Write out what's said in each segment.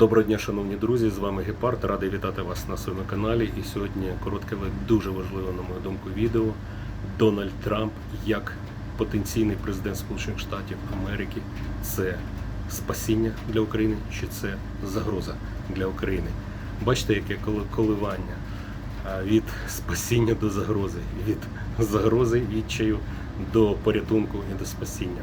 Доброго дня, шановні друзі! З вами Гепард. Радий вітати вас на своєму каналі. І сьогодні коротке, але дуже важливе, на мою думку, відео. Дональд Трамп як потенційний президент Сполучених Штатів Америки. Це спасіння для України чи це загроза для України? Бачите, яке коли- коливання від спасіння до загрози, від загрози відчаю до порятунку і до спасіння.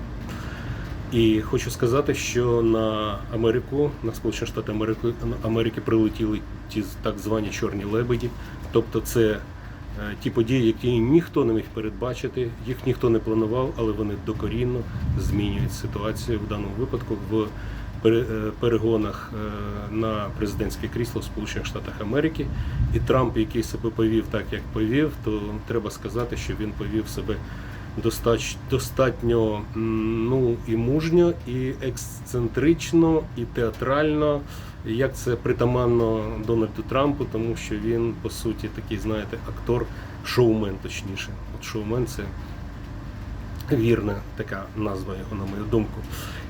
І хочу сказати, що на Америку, на Сполучені Штати Америки, Америки прилетіли ті так звані чорні лебеді. Тобто це е, ті події, які ніхто не міг передбачити, їх ніхто не планував, але вони докорінно змінюють ситуацію в даному випадку в е, перегонах е, на президентське крісло в Сполучених Штатах Америки. І Трамп, який себе повів так, як повів, то треба сказати, що він повів себе достатньо м, ну, і мужньо, і ексцентрично, і театрально. Як це притаманно Дональду Трампу, тому що він, по суті, такий, знаєте, актор, шоумен, точніше. От шоумен це вірна така назва його, на мою думку.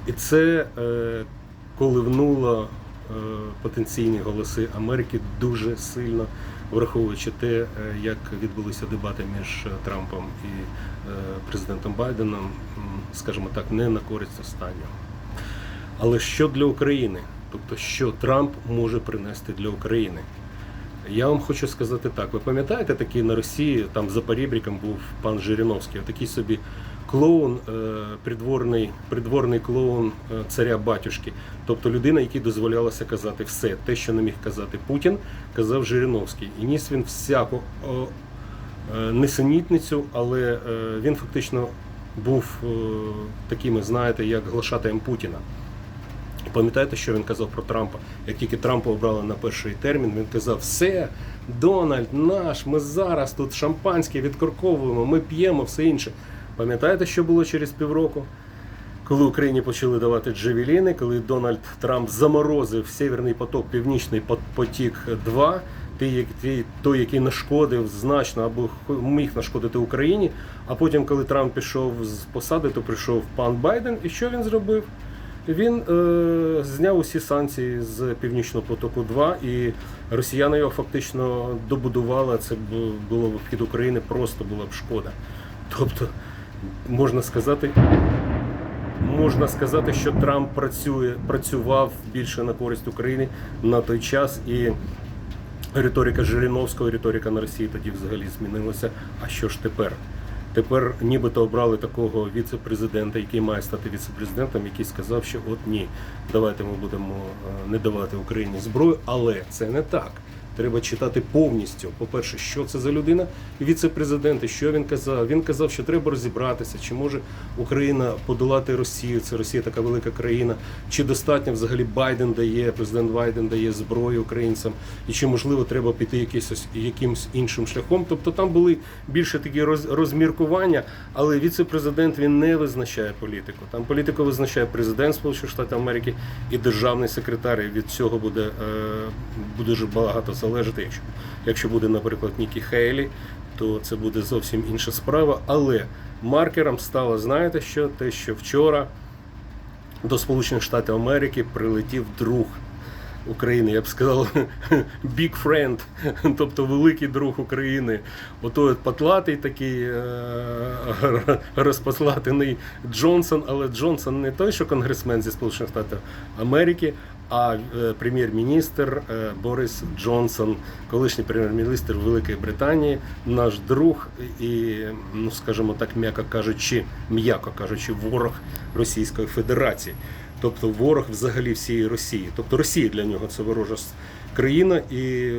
І це е, коливнуло е, потенційні голоси Америки дуже сильно, враховуючи те, е, як відбулися дебати між е, Трампом і е, президентом Байденом, скажімо так, не на користь останнього. Але що для України? Тобто, що Трамп може принести для України? Я вам хочу сказати так. Ви пам'ятаєте, такий на Росії, там за Парібріком був пан Жириновський, такий собі клоун, е, придворний, придворний клоун е, царя батюшки. Тобто людина, якій дозволялося казати все. Те, що не міг казати Путін, казав Жириновський. І ніс він всяку е, несенітницю, але він фактично був е, таким, знаєте, як глашатаєм Путіна. Пам'ятаєте, що він казав про Трампа? Як тільки Трампа обрали на перший термін, він казав: все, Дональд наш, ми зараз тут шампанське відкорковуємо, ми п'ємо, все інше. Пам'ятаєте, що було через півроку? Коли Україні почали давати джевеліни, коли Дональд Трамп заморозив Северний поток, Північний потік 2 той, той, той, який нашкодив значно або міг нашкодити Україні. А потім, коли Трамп пішов з посади, то прийшов пан Байден. І що він зробив? Він е, зняв усі санкції з Північного потоку 2 і росіяни його фактично добудували. Це було б вхід України, просто була б шкода. Тобто, можна сказати, можна сказати, що Трамп працює, працював більше на користь України на той час і. Риторика Жириновського, риторика на Росії тоді взагалі змінилася. А що ж тепер? Тепер нібито обрали такого віце-президента, який має стати віце-президентом, який сказав, що от ні, давайте ми будемо е, не давати Україні зброю, але це не так. Треба читати повністю. По-перше, що це за людина, віце-президент, і що він казав. Він казав, що треба розібратися, чи може Україна подолати Росію. Це Росія така велика країна. Чи достатньо взагалі Байден дає, президент Байден дає зброю українцям, і чи можливо треба піти якийсь якимсь іншим шляхом. Тобто там були більше такі роз, розміркування, але віце-президент він не визначає політику. Там політику визначає президент Сполучених Штатів Америки і державний секретар. І від цього буде, е, буде дуже багато Якщо, якщо буде, наприклад, Нікі Хейлі, то це буде зовсім інша справа. Але маркером стало, знаєте що? Те, що вчора до Сполучених Штатів Америки прилетів друг України, я б сказав, big friend, тобто великий друг України. Отой от потлатий такий е, розпослатений Джонсон, але Джонсон не той, що конгресмен зі Сполучених Штатів Америки, а е, прем'єр-міністр е, Борис Джонсон, колишній прем'єр-міністр Великої Британії, наш друг і, ну скажімо так, м'яко кажучи, м'яко кажучи, ворог Російської Федерації. Тобто ворог взагалі всієї Росії. Тобто Росія для нього це ворожа країна, і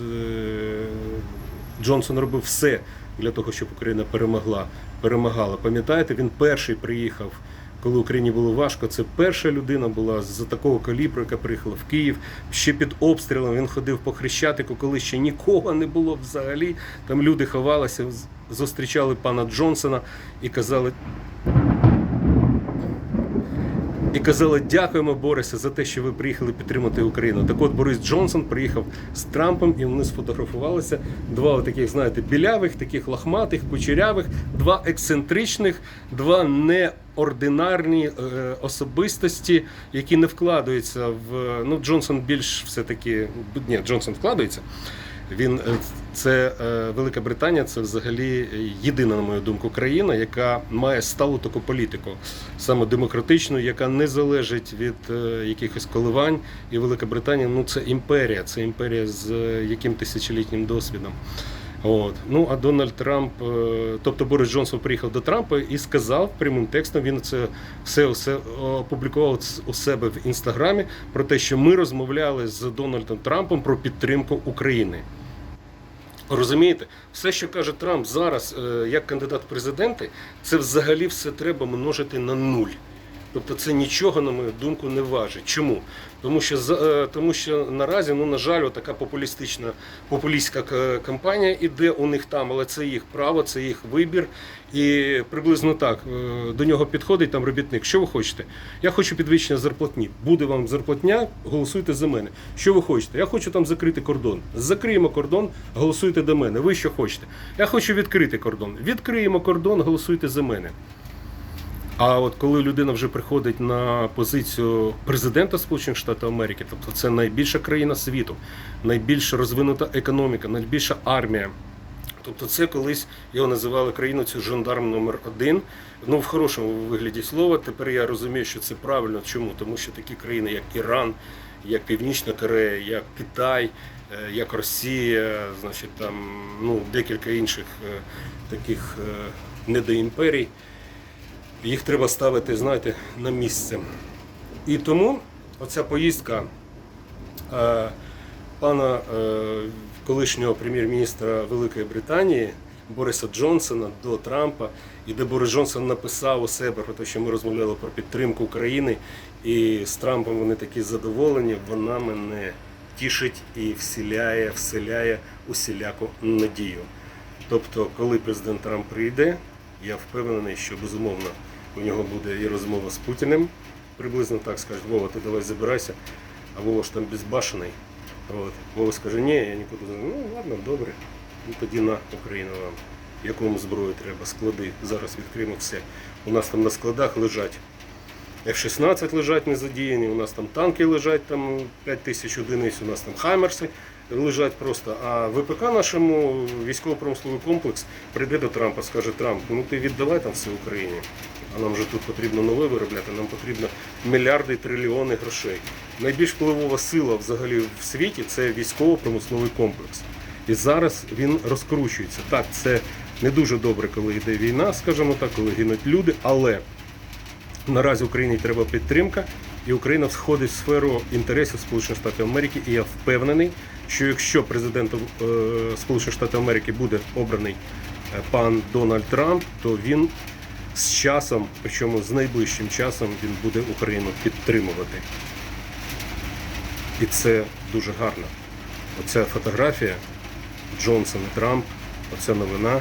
е, Джонсон робив все для того, щоб Україна перемогла. Перемагала. Пам'ятаєте, він перший приїхав, коли Україні було важко. Це перша людина була з такого калібру, яка приїхала в Київ. Ще під обстрілом він ходив по Хрещатику, коли ще нікого не було взагалі. Там люди ховалися, зустрічали пана Джонсона і казали, і казали, дякуємо, Борисе, за те, що ви приїхали підтримати Україну. Так от Борис Джонсон приїхав з Трампом і вони сфотографувалися. Два таких, знаєте, білявих, таких лохматих, кучерявих, два ексцентричних, два не ординарні е, особистості, які не вкладаються в ну Джонсон більш все таки ні, Джонсон вкладається. Він е, це е, Велика Британія, це взагалі єдина, на мою думку, країна, яка має сталу таку політику, саме демократичну, яка не залежить від е, якихось коливань. І Велика Британія ну це імперія, це імперія з е, яким тисячолітнім досвідом. От. Ну а Дональд Трамп, тобто Борис Джонсон приїхав до Трампа і сказав прямим текстом, він це все, все опублікував у себе в інстаграмі про те, що ми розмовляли з Дональдом Трампом про підтримку України. Розумієте, все, що каже Трамп зараз, е, як кандидат в президенти, це взагалі все треба множити на нуль. Тобто це нічого, на мою думку, не важить. Чому? Тому що е, тому що наразі, ну на жаль, така популістична популістська кампанія іде у них там, але це їх право, це їх вибір. І приблизно так е, до нього підходить там робітник. Що ви хочете? Я хочу підвищення зарплатні. Буде вам зарплатня, голосуйте за мене. Що ви хочете? Я хочу там закрити кордон. Закриємо кордон, голосуйте до мене. Ви що хочете? Я хочу відкрити кордон. Відкриємо кордон, голосуйте за мене. А от коли людина вже приходить на позицію президента Сполучених Штатів Америки, тобто це найбільша країна світу, найбільш розвинута економіка, найбільша армія. Тобто це колись його називали країною цю жандарм номер один. Ну в хорошому вигляді слова. Тепер я розумію, що це правильно. Чому? Тому що такі країни, як Іран, як Північна Корея, як Китай, е, як Росія, значить там ну декілька інших е, таких е, недоімперій їх треба ставити, знаєте, на місце. І тому оця поїздка е, пана е, колишнього прем'єр-міністра Великої Британії Бориса Джонсона до Трампа, і де Борис Джонсон написав у себе про те, що ми розмовляли про підтримку України, і з Трампом вони такі задоволені, вона мене тішить і вселяє, вселяє усіляку надію. Тобто, коли президент Трамп прийде, я впевнений, що безумовно у нього буде і розмова з Путіним. Приблизно так скаже, Вова, ти давай забирайся, а Вова ж там безбашений. От. Вова скаже, ні, я нікуди не ну ладно, добре. Ну тоді на Україну вам. Вам зброю треба? Склади. Зараз відкриємо все. У нас там на складах лежать F-16 лежать не задіяні, у нас там танки лежать там 5 тисяч одиниць, у нас там хаймерси лежать просто. А ВПК нашому військово-промисловий комплекс прийде до Трампа, скаже Трамп, ну ти віддавай там все Україні. А нам же тут потрібно нове виробляти, нам потрібно мільярди, трильйони грошей. Найбільш впливова сила взагалі в світі це військово-промисловий комплекс. І зараз він розкручується. Так, це не дуже добре, коли йде війна, скажімо так, коли гинуть люди, але Наразі Україні треба підтримка, і Україна входить в сферу інтересів Сполучених Штатів Америки. І я впевнений, що якщо президентом е, Сполучених Штатів Америки буде обраний е, пан Дональд Трамп, то він з часом, причому з найближчим часом, він буде Україну підтримувати. І це дуже гарно. Оця фотографія Джонсон і Трамп, оця новина,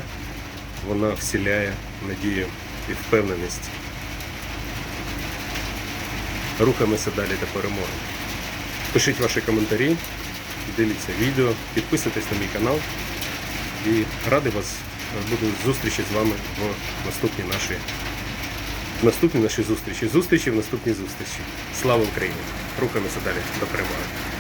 вона вселяє надію і впевненість. Рухаємося далі до перемоги. Пишіть ваші коментарі, дивіться відео, підписуйтесь на мій канал. І радий вас буду зустрічі з вами в наступній нашій в наступній нашій зустрічі. Зустрічі в наступній зустрічі. Слава Україні! Рухаємося далі до перемоги.